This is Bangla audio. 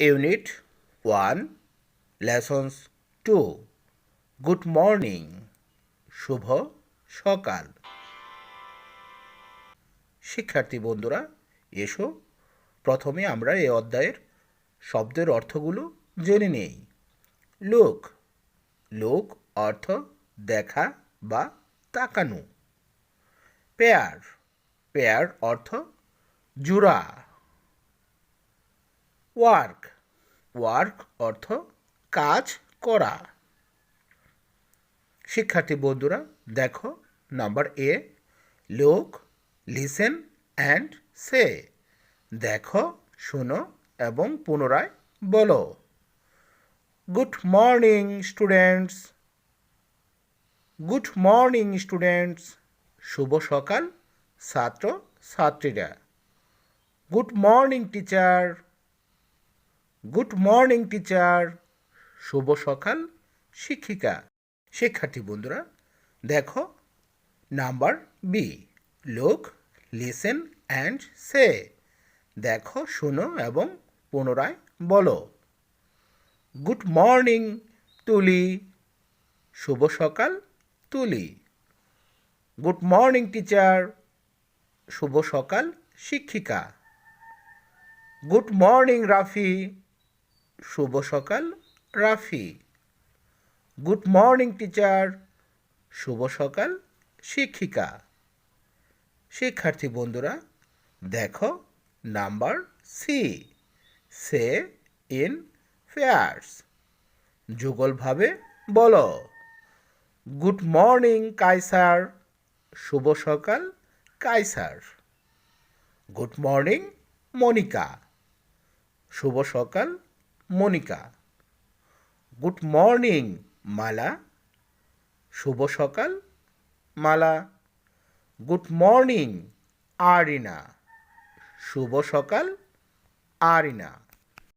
Unit one lessons two good morning শুভ সকাল। শিক্ষার্থী বন্ধুরা, এসো। প্রথমে আমরা এই অধ্যায়ের শব্দের অর্থগুলো জেনে নেই। লোক। লোক অর্থ দেখা বা তাকানো। পেয়ার। পেয়ার অর্থ জোড়া। ওয়ার্ক। ওয়ার্ক অর্থ কাজ করা। শিক্ষার্থী বন্ধুরা, দেখো নাম্বার এ, লোক, লিসেন অ্যান্ড সে। দেখো, শোনো এবং পুনরায় বলো। Good morning, students. Good morning, students. শুভ সকাল ছাত্র ছাত্রীরা good morning, teacher. Good morning, teacher. শুভ সকাল, শিক্ষিকা। শিক্ষার্থী বন্ধুরা, দেখো, number B look listen and say দেখো, শোনো এবং পুনরায় বলো। গুড মর্নিং, তুলি। শুভ সকাল, তুলি। Good morning, teacher. শুভ সকাল, শিক্ষিকা। Good morning, Rafi. শুভ সকাল, রাফি। Good morning, teacher. শুভ সকাল, শিক্ষিকা। শিক্ষার্থী বন্ধুরা, দেখো number C. Say in pairs. যুগলভাবে বলো। Good morning, Kaisar. শুভ সকাল, কাইসার। Good morning, Monika. শুভ সকাল মনিকা। Good morning Mala. শুভ সকাল মালা। Good morning Arina. শুভ সকাল আরিনা।